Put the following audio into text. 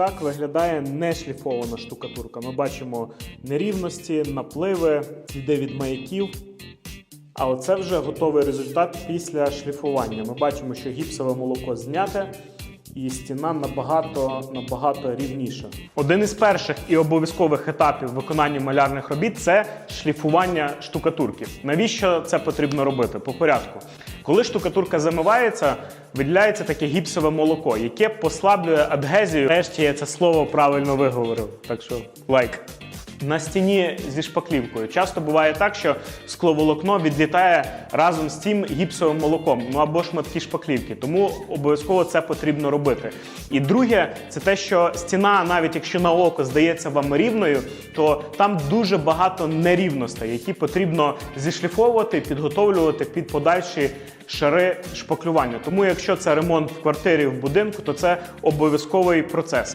Так виглядає нешліфована штукатурка. Ми бачимо нерівності, напливи, сліди від маяків. А оце вже готовий результат після шліфування. Ми бачимо, що гіпсове молоко зняте, і стіна набагато набагато рівніша. Один із перших і обов'язкових етапів виконання малярних робіт це шліфування штукатурки. Навіщо це потрібно робити? По порядку. Коли штукатурка замивається, виділяється таке гіпсове молоко, яке послаблює адгезію. Нарешті я це слово правильно виговорив. Так що лайк. На стіні зі шпаклівкою часто буває так, що скловолокно відлітає разом з цим гіпсовим молоком, ну або шматки шпаклівки. Тому обов'язково це потрібно робити. І друге, це те, що стіна, навіть якщо на око здається вам рівною, то там дуже багато нерівностей, які потрібно зішліфовувати, підготовлювати під подальші шари шпаклювання. Тому, якщо це ремонт в квартирі в будинку, то це обов'язковий процес.